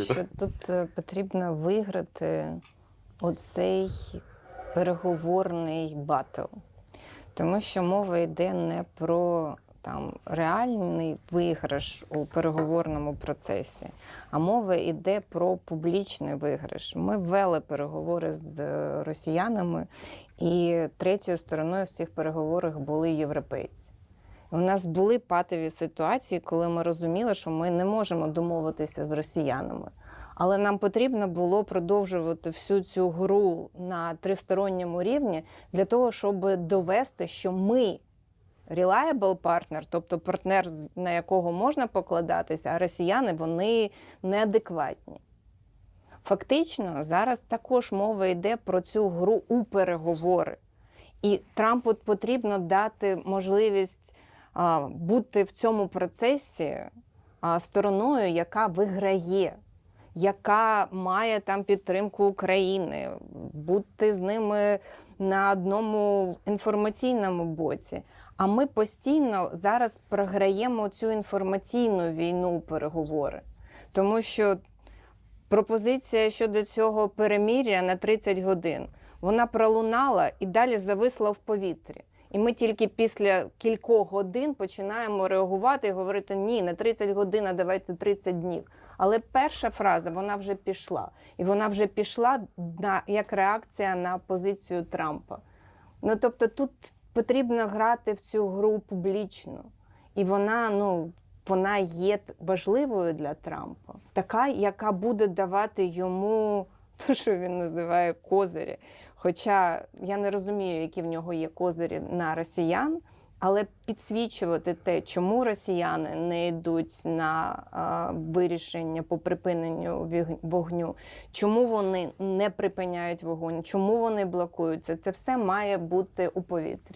що тут е, потрібно виграти оцей переговорний батл. Тому що мова йде не про там реальний виграш у переговорному процесі, а мова йде про публічний виграш. Ми вели переговори з е, росіянами, і третьою стороною в цих переговорах були європейці. У нас були патові ситуації, коли ми розуміли, що ми не можемо домовитися з росіянами. Але нам потрібно було продовжувати всю цю гру на тристоронньому рівні для того, щоб довести, що ми reliable partner, тобто партнер, на якого можна покладатися, а росіяни вони неадекватні. Фактично, зараз також мова йде про цю гру у переговори. І Трампу потрібно дати можливість бути в цьому процесі стороною, яка виграє, яка має там підтримку України, бути з ними на одному інформаційному боці. А ми постійно зараз програємо цю інформаційну війну переговори, тому що пропозиція щодо цього переміря на 30 годин вона пролунала і далі зависла в повітрі. І ми тільки після кількох годин починаємо реагувати і говорити ні, не 30 годин, а давайте 30 днів. Але перша фраза вона вже пішла. І вона вже пішла на, як реакція на позицію Трампа. Ну тобто тут потрібно грати в цю гру публічно. І вона, ну, вона є важливою для Трампа, така, яка буде давати йому те, що він називає козирі. Хоча я не розумію, які в нього є козирі на росіян, але підсвічувати те, чому росіяни не йдуть на вирішення по припиненню вогню, чому вони не припиняють вогонь, чому вони блокуються, це все має бути у повітрі.